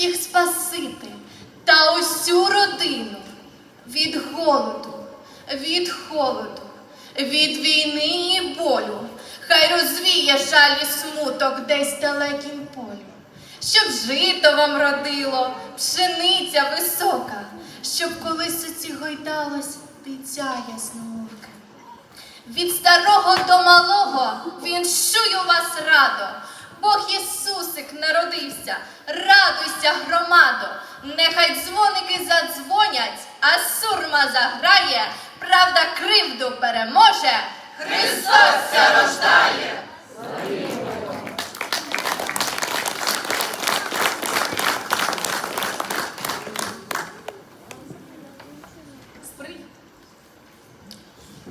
всіх спасити та усю родину від голоду, від холоду, від війни і болю. Хай розвіє жаль і смуток десь далекім полю, щоб жито вам родило, пшениця висока, щоб колись у ці гойдалось дитя ясномовке. Від старого до малого віншую вас радо. Бог Ісусик народився, радуйся, громадо. Нехай дзвоники задзвонять, а сурма заграє, правда кривду переможе. Христос ся рождає.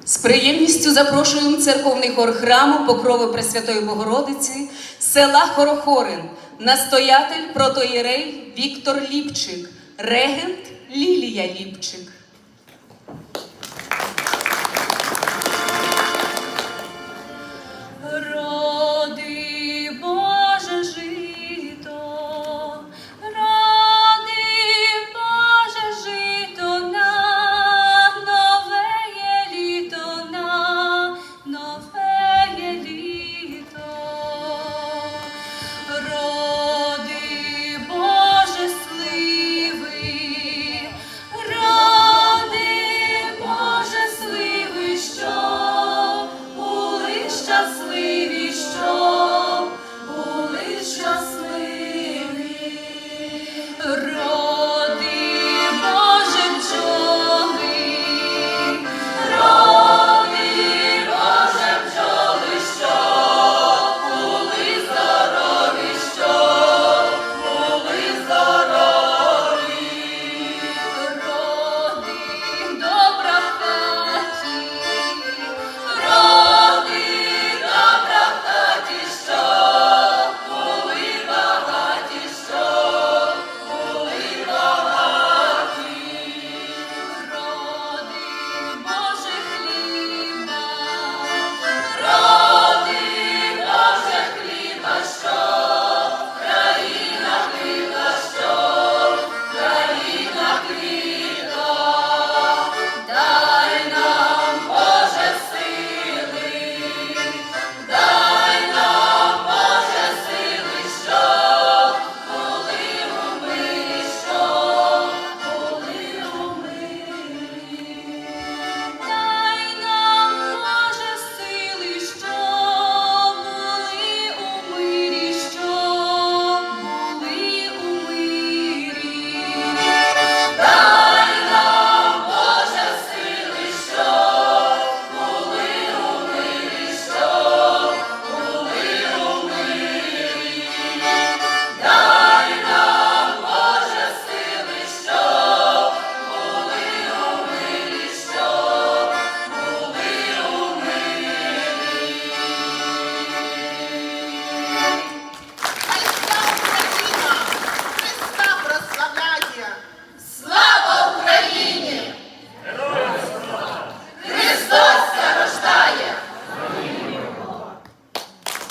З приємністю запрошуємо церковний хор храму Покрови Пресвятої Богородиці, села Хорохорин, настоятель протоєрей Віктор Ліпчик, регент Лілія Ліпчик.